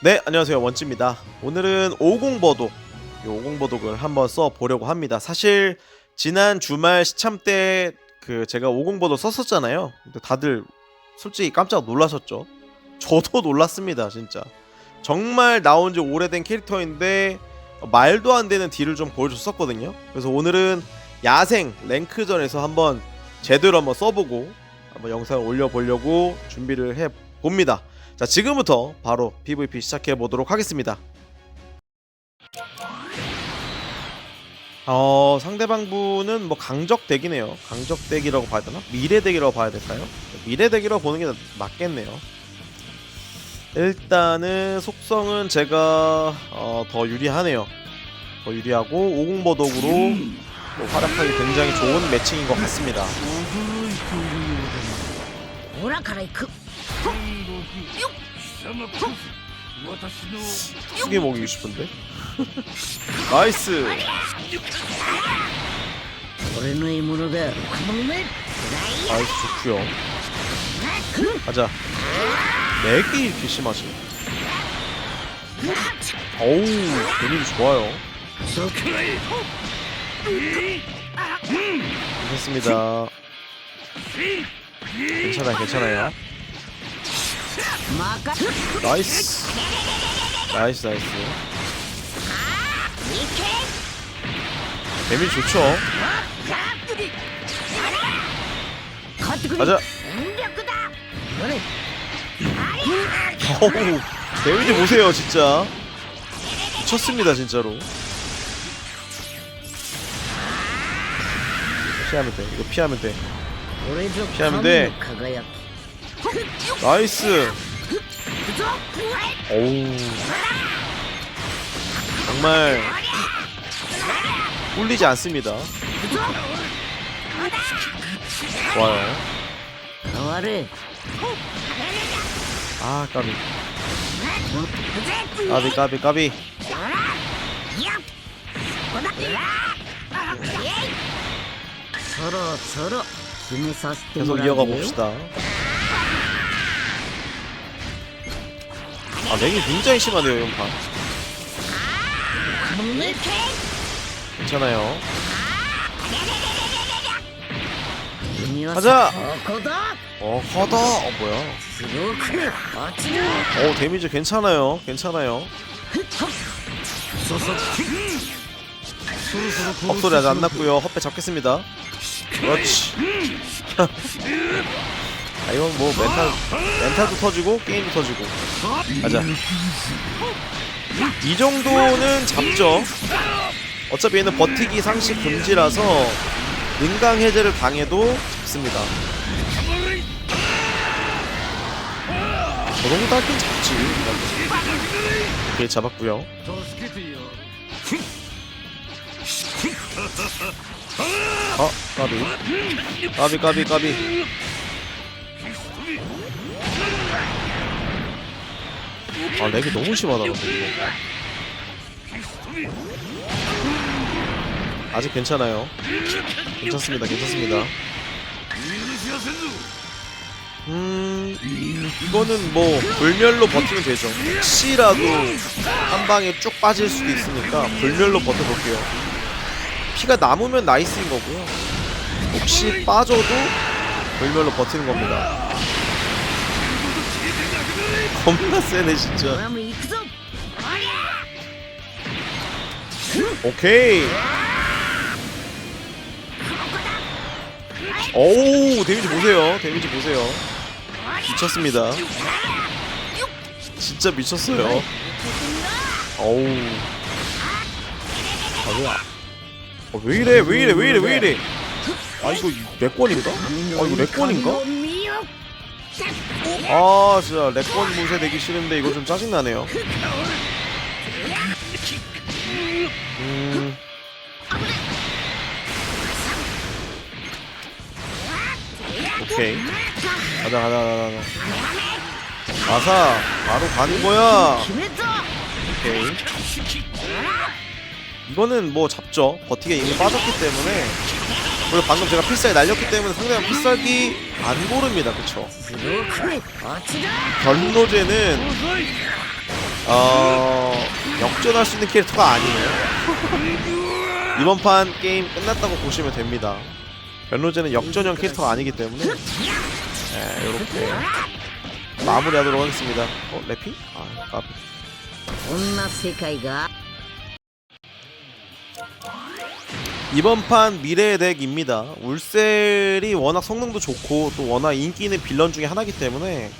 네, 안녕하세요. 원찌입니다. 오늘은 50버독, 이 50버독을 한번 써 보려고 합니다. 사실 지난 주말 시참 때 그 제가 50버독 썼었잖아요. 근데 다들 솔직히 깜짝 놀라셨죠? 저도 놀랐습니다, 진짜. 정말 나온 지 오래된 캐릭터인데 말도 안 되는 딜을 좀 보여줬었거든요. 그래서 오늘은 야생 랭크전에서 한번 제대로 한번 써보고 한번 영상을 올려보려고 준비를 해 봅니다. 자 지금부터 바로 PVP 시작해 보도록 하겠습니다. 어 상대방 분은 뭐 강적 덱이네요. 강적 덱이라고 봐야 되나? 미래 덱이라고 봐야 될까요? 미래 덱이라고 보는 게 맞겠네요. 일단은 속성은 제가 어, 더 유리하네요. 더 유리하고 50버독으로 뭐 활약하기 굉장히 좋은 매칭인 것 같습니다. オラから行く 크게 먹이고 싶은데? 나이스! 俺の獲物だごめん 나이스 좋구요 가자 맥이 이렇게 심하지 어우 데미지 좋아요 괜찮습니다 괜찮아요 괜찮아요 任せ 나이스. 나이스 나이스. 데미 좋죠? 가자. 어우 데미지 보세요 진짜. 미쳤습니다 진짜로. 피하면 돼. 이거 피하면 돼. 피하면 돼. 나이스. 어우. 정말 꿀리지 않습니다. 좋아요. 아 까비. 까비 까비 까비. 계속 이어가 봅시다. 아 냉이 굉장히 심하네요 이번 판. 괜찮아요. 가자! 어 허다! 어 뭐야? 어 데미지 괜찮아요. 괜찮아요. 헛소리 아직 안 났고요. 헛배 잡겠습니다. 그렇지. 아 이건 뭐 멘탈 멘탈도 터지고 게임도 터지고. 가자. 이 정도는 잡죠. 어차피 얘는 버티기 상식 금지라서 능강 해제를 당해도 잡습니다. 저 정도 할땐 잡지. 오케이 잡았고요. 어 까비. 까비 까비 까비 아 렉이 너무 심하다 근데 이거. 아직 괜찮아요. 괜찮습니다 괜찮습니다. 음 이거는 뭐 불멸로 버티면 되죠. 혹시라도 한 방에 쭉 빠질 수도 있으니까 불멸로 버텨볼게요. 피가 남으면 나이스인 거고요. 혹시 빠져도 불멸로 버티는 겁니다 겁나 세네 진짜. 오케이. 어우 데미지 보세요. 데미지 보세요. 미쳤습니다. 진짜 미쳤어요. 어우. 아 뭐야. 아, 왜 이래 왜 이래 왜 이래 왜 이래. 아 이거 렉권인가? 아 이거 렉권인가? 아 진짜 렉권 무쇠 되기 싫은데 이거 좀 짜증나네요. 음... 오케이. 가자 가자 가자 가자. 아사 바로 가는 거야. 오케이. 이거는 뭐 잡죠. 버티게 이미 빠졌기 때문에. 그리고 방금 제가 필살기 날렸기 때문에 상대방 필살기 안 고릅니다. 그쵸? 별로제는 어... 역전할 수 있는 캐릭터가 아니에요. 이번 판 게임 끝났다고 보시면 됩니다. 별로제는 역전형 캐릭터가 아니기 때문에 네, 이렇게 마무리하도록 하겠습니다. 어? 래핑? 아, 까비. 이번 판 미래의 덱입니다. 울셀이 워낙 성능도 좋고 또 워낙 인기 있는 빌런 중에 하나이기 때문에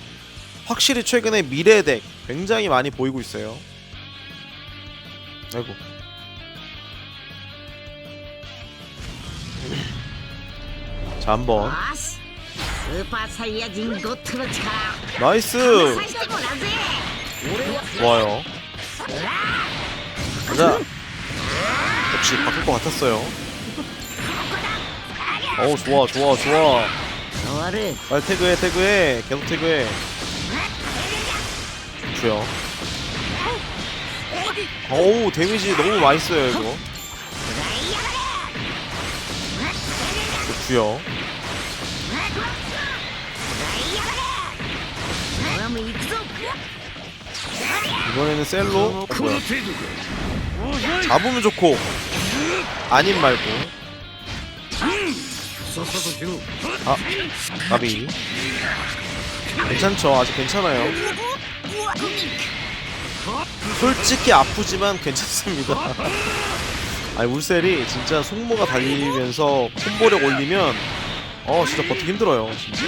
확실히 최근에 미래의 덱 굉장히 많이 보이고 있어요. 아이고. 자, 한번. 나이스! 좋아요. 자, 역시 바뀔 것 같았어요. 어우 좋아 좋아 좋아. 빨리 태그해 태그해 계속 태그해. 좋요. 어우 데미지 너무 맛있어요 이거. 좋요. 이번에는 셀로 어, 잡으면 좋고 아님 말고. 아 까비. 괜찮죠? 아직 괜찮아요. 솔직히 아프지만 괜찮습니다. 아니 울셀이 진짜 속모가 달리면서 콤보력 올리면 어 진짜 버티기 힘들어요 진짜.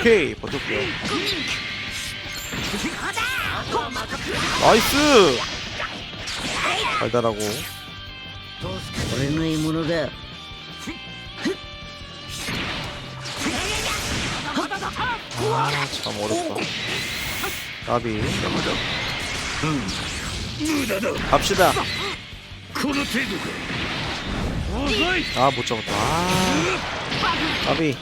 오케이 버텼고요. 나이스! 달달하고 俺の獲物だ 아참 어렵다 까비 갑시다 この程度か遅い 아 못 잡았다 아 까비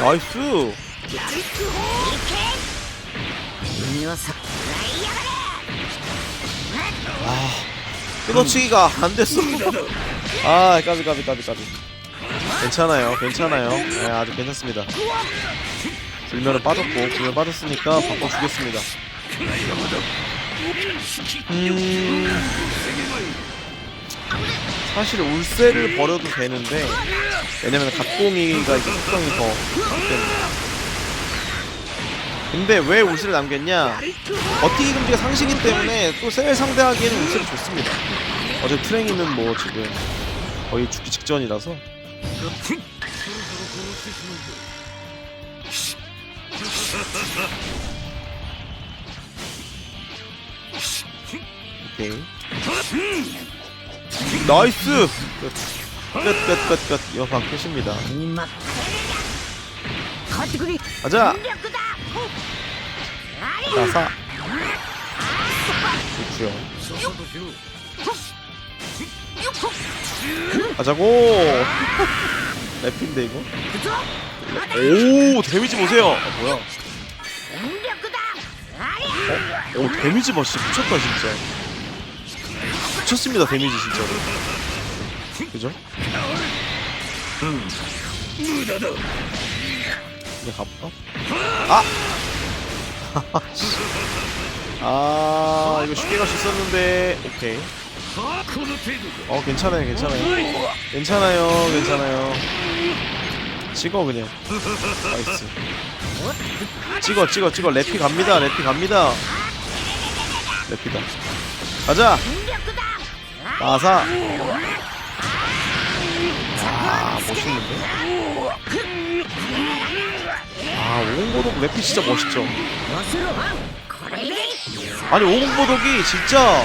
나이스 아, 끊어치기가 안 됐어. 아, 까비 까비 까비 까비. 괜찮아요, 괜찮아요. 네, 아주 괜찮습니다. 불면은 빠졌고, 불면 빠졌으니까 바꿔 주겠습니다. 음... 사실 울세를 버려도 되는데 왜냐면 각공이가 이제 속성이 더 때문에. 근데 왜 우스를 남겼냐? 어떻게 금지가 상식이기 때문에 또 셀을 상대하기에는 우스를 좋습니다. 어제 트랭이는 뭐 지금 거의 죽기 직전이라서. 오케이. 나이스! 끝끝끝끝 여방 끝입니다. 가자! 나사. 좋지요. 가자고. 랩인데 이거? 오 데미지 보세요. 아, 뭐야? 어? 오 데미지 봐 진짜 미쳤다 진짜. 미쳤습니다 데미지 진짜로. 그죠? 음. 이게 갑아 어? 아! 아 이거 쉽게 갈 수 있었는데 오케이. 어 괜찮아요 괜찮아요. 괜찮아요 괜찮아요. 찍어 그냥. 나이스. 찍어 찍어 찍어. 래피 갑니다 래피 갑니다. 래피다. 가자! 마사! 아 멋있는데? 아 오공보독 래피 진짜 멋있죠 忘れろこれで 아니 오공보독이 진짜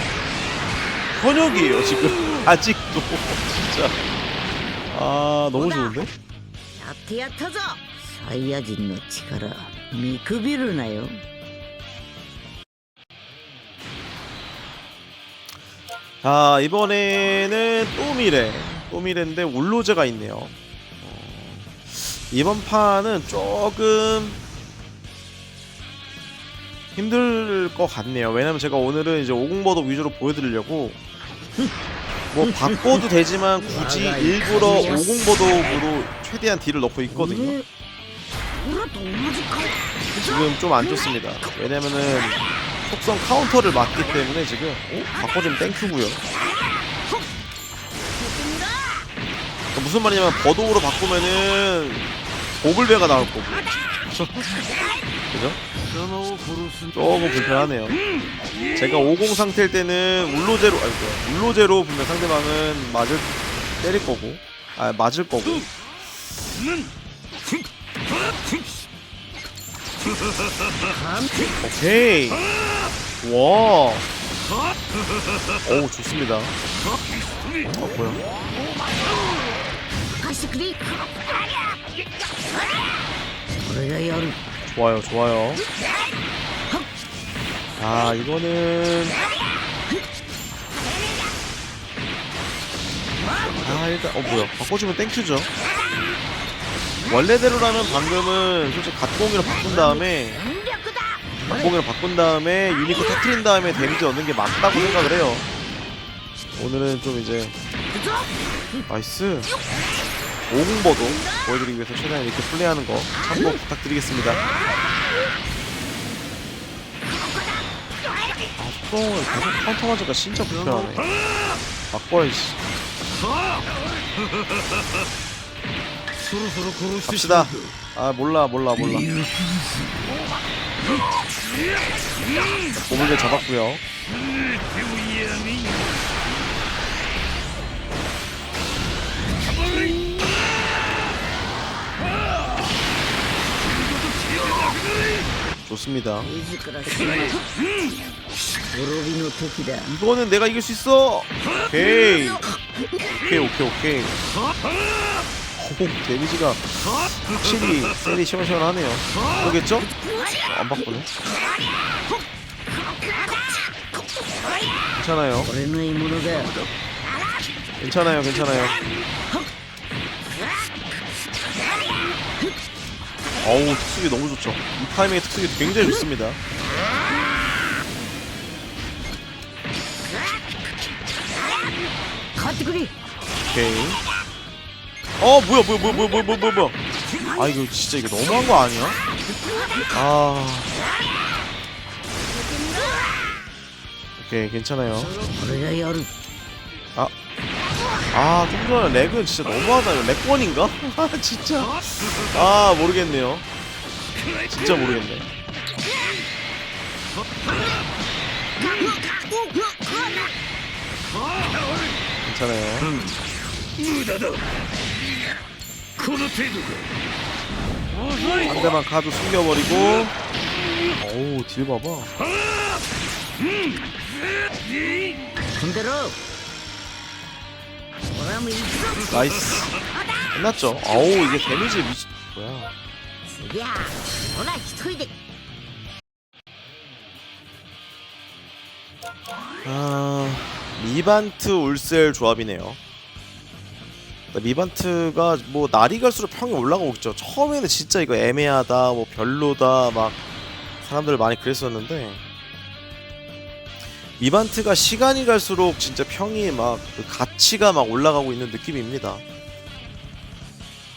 현역이에요 지금 아직도 진짜 아 너무 좋은데 やってやったぞサイヤ人の力見くびるなよ 자 이번에는 또 미래 또 미래인데 울로제가 있네요 어, 이번 판은 조금 힘들 것 같네요. 왜냐면 제가 오늘은 이제 오공버도 위주로 보여드리려고 뭐 바꿔도 되지만 굳이 일부러 오공버독으로 최대한 딜을 넣고 있거든요. 지금 좀 안 좋습니다. 왜냐면은 속성 카운터를 맞기 때문에 지금 어? 바꿔주면 땡큐고요. 무슨 말이냐면 버독으로 바꾸면은 오블베가 나올 거고 그죠? 조금 불편하네요 제가 50 상태일 때는 울로제로 아니 울로제로 분명 상대방은 맞을 때릴 거고 아 맞을 거고 오케이 와. 오 좋습니다. 아 뭐야? 아이스 크림. 불러요. 좋아요, 좋아요. 아, 이거는 아, 일단 어 뭐야? 바꿔주면 땡큐죠. 원래대로라면 방금은 솔직히 갓공이로 바꾼 다음에 갓공이로 바꾼 다음에 유니크 터트린 다음에 데미지 얻는 게 맞다고 생각을 해요. 오늘은 좀 이제 나이스 오공버도 보여드리기 위해서 최대한 이렇게 플레이하는 거 참고 부탁드리겠습니다. 아, 속성을 계속 카운터 맞으니까 진짜 불편하네. 막걸리, 씨. 갑시다. 아, 몰라, 몰라, 몰라. 오물게 잡았구요. 좋습니다 自ら死ぬ滅びの時だ 이거는 내가 이길 수 있어 오케이 오케이 오케이 오케이 오 데미지가 확실히 셀이 시원시원하네요 그러겠죠? 어, 안 바꾸네 괜찮아요 俺の獲物だ 괜찮아요 괜찮아요 어우 특수기 너무 좋죠. 이 타이밍의 특수기 굉장히 좋습니다. 오케이. 어 뭐야 뭐야 뭐야 뭐야 뭐야 뭐야 뭐야. 아 이거 진짜 이거 너무한 거 아니야? 아. 오케이 괜찮아요. 아. 아, 좀 전에 렉은 진짜 너무하다. 렉권인가? 아, 진짜. 아, 모르겠네요. 진짜 모르겠네. 괜찮아요. 상대방 카드 숨겨버리고. 어우, 딜 봐봐. 군대로 나이스. 끝났죠. 아우 이게 데미지 미치 뭐야. 아 미반트 울셀 조합이네요. 미반트가 뭐 날이 갈수록 평이 올라가고 있죠. 처음에는 진짜 이거 애매하다 뭐 별로다 막 사람들 많이 그랬었는데 이반트가 시간이 갈수록 진짜 평이 막그 가치가 막 올라가고 있는 느낌입니다.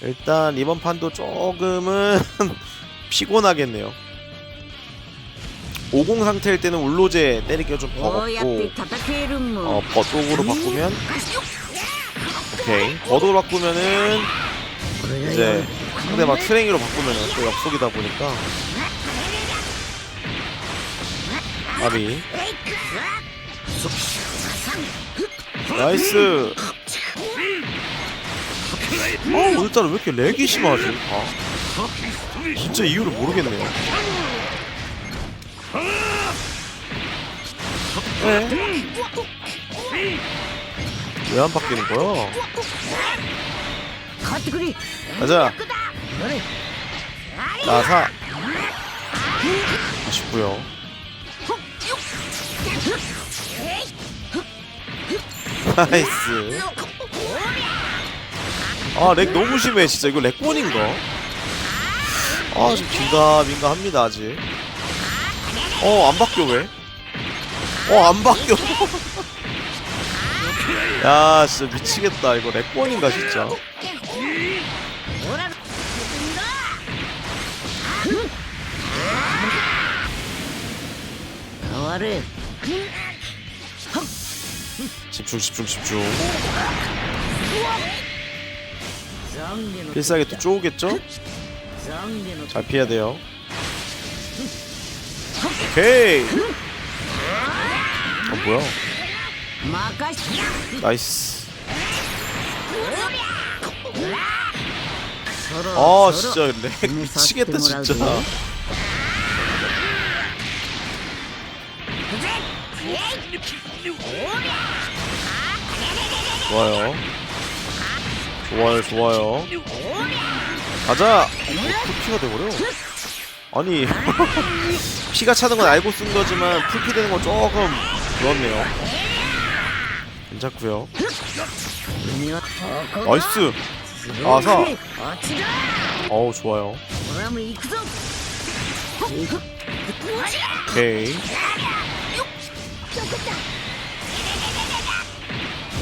일단 이번 판도 조금은 피곤하겠네요. 5공 상태일 때는 울로제 때리기가 좀 버겁고 어, 버독으로 바꾸면? 오케이. 버독으로 바꾸면은 이제 근데 막 트랭이로 바꾸면은 또 약속이다 보니까. 아비. 나이스 어, 오늘따라 왜 이렇게 렉이 심하지? 아 진짜 이유를 모르겠네요 네. 왜 안 바뀌는 거야? 가자 나사 아쉽고요 나이스. 아 렉 너무 심해 진짜. 이거 렉본인가? 아 지금 긴가민가 합니다 아직. 어 안 바뀌어 왜? 어 안 바뀌어. 야 진짜 미치겠다. 이거 렉권인가 진짜 집중 집중 집중. 필살기 또 쪼겠죠? 잘 피해야 돼요. 오케이. 어, 아 뭐야? 나이스. 아 진짜 근데 미치겠다 진짜. 좋아요. 좋아요 좋아요. 가자! 어, 풀피가 돼버려. 아니 피가 차는 건 알고 쓴 거지만 풀피 되는 건 조금 그렇네요. 괜찮구요. 나이스! 아사! 어우 좋아요. 오케이.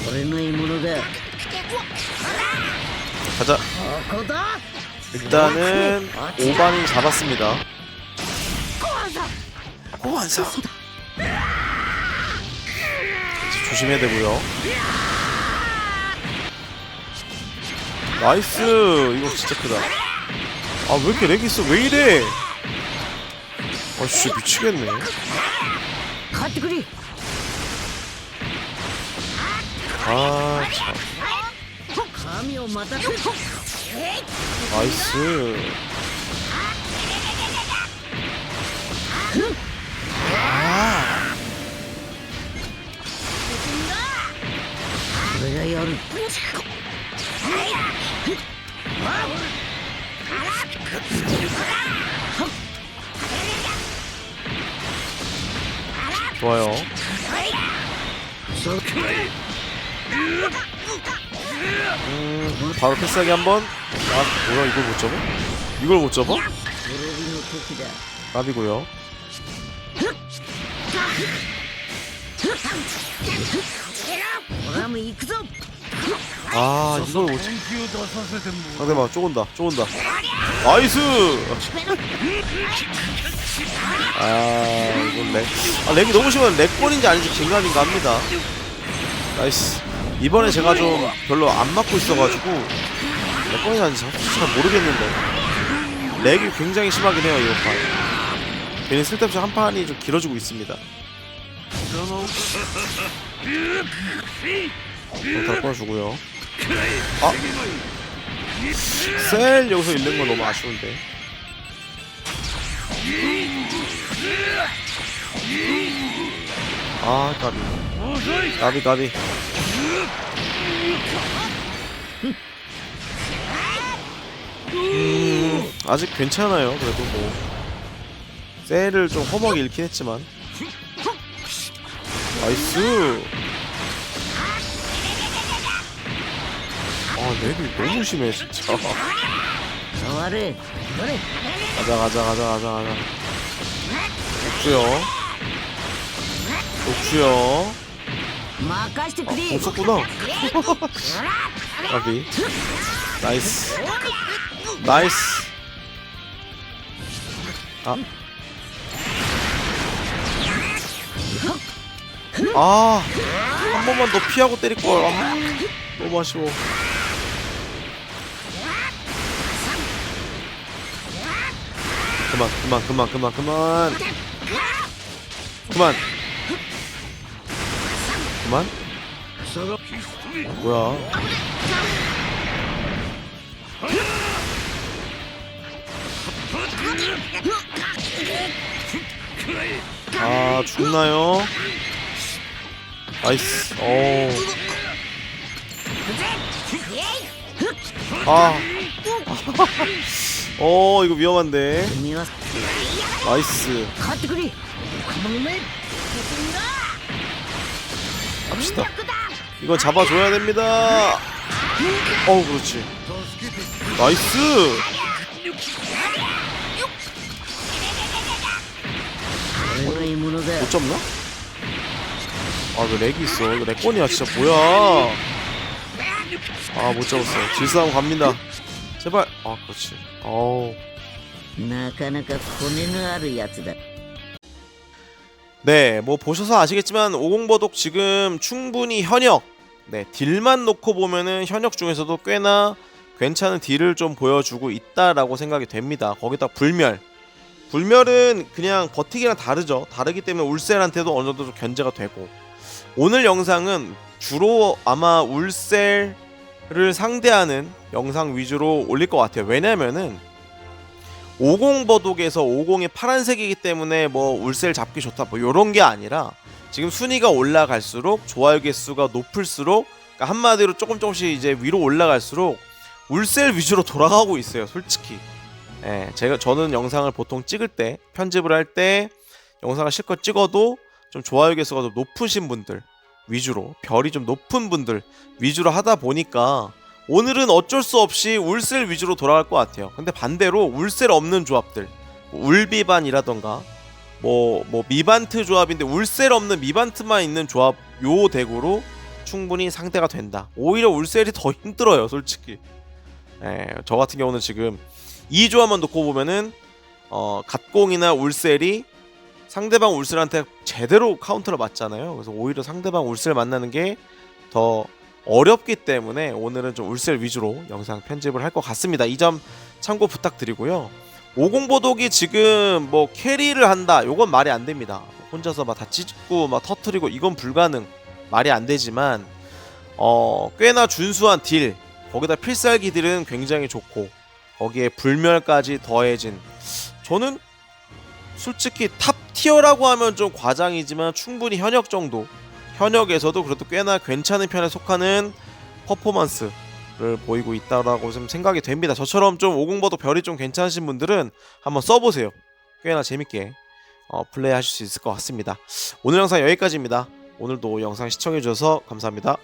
俺の獲物だ 가자 ここだ 일단은 오반이 잡았습니다 고환사 조심해야 되고요 나이스 이거 진짜 크다 아 왜 이렇게 렉 있어 왜 이래 아 진짜 미치겠네 勝ってくれ 아, 참. 나이스. 좋아요. 음, 음, 바로 패스하기 한번. 아 뭐야 이걸 못 잡아? 이걸 못 잡아? 깝이고요. 아 이걸 못 잡아 상대방 쪼은다 쪼은다. 나이스! 아 이건 렉아 렉이 너무 심한 렉볼인지 아닌지 긴감인가 합니다. 나이스. 이번에 제가 좀 별로 안 맞고 있어가지고 렉권인지 아닌지 솔직히 잘 모르겠는데 렉이 굉장히 심하긴 해요 이번 판. 괜히 쓸데없이 한 판이 좀 길어지고 있습니다. 다 꺼주고요. 아! 셀! 여기서 잃는 건 너무 아쉬운데 아 까비. 까비 까비. 음, 아직 괜찮아요 그래도 뭐. 셀을 좀 허먹이 잃긴 했지만. 나이스! 아 렉이 너무 심해 진짜. 가자 가자 가자 가자 가자. 옥수요. 녹주요 어, 없었구나 아비 나이스 나이스 아 아, 한 번만 더 피하고 때릴걸. 아, 너무 아쉬워. 그만, 그만, 그만, 그만, 그만. 그만. 그만? 뭐야? 아 죽나요? 나이스 어아 어 이거 위험한데 나이스 勝ってくれこの目 갑시다. 이건 잡아줘야 됩니다. 어우 그렇지. 나이스. 어, 俺の獲物だ 못 잡나? 아왜 렉이 있어 이거 렉건이야 진짜 뭐야 아 못 잡았어 질싸움 갑니다 제발 아 그렇지 어우 なかなか骨のあるやつだ 네, 뭐 보셔서 아시겠지만 오공버독 지금 충분히 현역, 네 딜만 놓고 보면은 현역 중에서도 꽤나 괜찮은 딜을 좀 보여주고 있다라고 생각이 됩니다. 거기다 불멸, 불멸은 그냥 버티기랑 다르죠. 다르기 때문에 울셀한테도 어느 정도 좀 견제가 되고 오늘 영상은 주로 아마 울셀을 상대하는 영상 위주로 올릴 것 같아요. 왜냐면은 50 버독에서 50이 파란색이기 때문에 뭐 울셀 잡기 좋다 뭐 요런 게 아니라 지금 순위가 올라갈수록 좋아요 개수가 높을수록 그러니까 한마디로 조금 조금씩 이제 위로 올라갈수록 울셀 위주로 돌아가고 있어요 솔직히. 예, 제가 저는 영상을 보통 찍을 때 편집을 할 때 영상을 실컷 찍어도 좀 좋아요 개수가 좀 높으신 분들 위주로 별이 좀 높은 분들 위주로 하다 보니까 오늘은 어쩔 수 없이 울셀 위주로 돌아갈 것 같아요. 근데 반대로 울셀 없는 조합들, 뭐 울비반이라던가 뭐 뭐 미반트 조합인데 울셀 없는 미반트만 있는 조합 요 덱으로 충분히 상대가 된다. 오히려 울셀이 더 힘들어요, 솔직히. 예, 저 같은 경우는 지금 이 조합만 놓고 보면은 어 갓공이나 울셀이 상대방 울셀한테 제대로 카운터를 맞잖아요. 그래서 오히려 상대방 울셀 만나는 게 더 어렵기 때문에 오늘은 좀 울셀 위주로 영상 편집을 할 것 같습니다. 이 점 참고 부탁드리고요. 50 보독이 지금 뭐 캐리를 한다. 요건 말이 안 됩니다. 혼자서 막 다 찢고 막 터트리고 이건 불가능. 말이 안 되지만 어 꽤나 준수한 딜 거기다 필살기 딜은 굉장히 좋고 거기에 불멸까지 더해진 저는 솔직히 탑 티어라고 하면 좀 과장이지만 충분히 현역 정도 현역에서도 그래도 꽤나 괜찮은 편에 속하는 퍼포먼스 를 보이고 있다라고 좀 생각이 됩니다. 저처럼 좀 오공버도 별이 좀 괜찮으신 분들은 한번 써보세요. 꽤나 재밌게 어, 플레이하실 수 있을 것 같습니다. 오늘 영상 여기까지입니다. 오늘도 영상 시청해주셔서 감사합니다.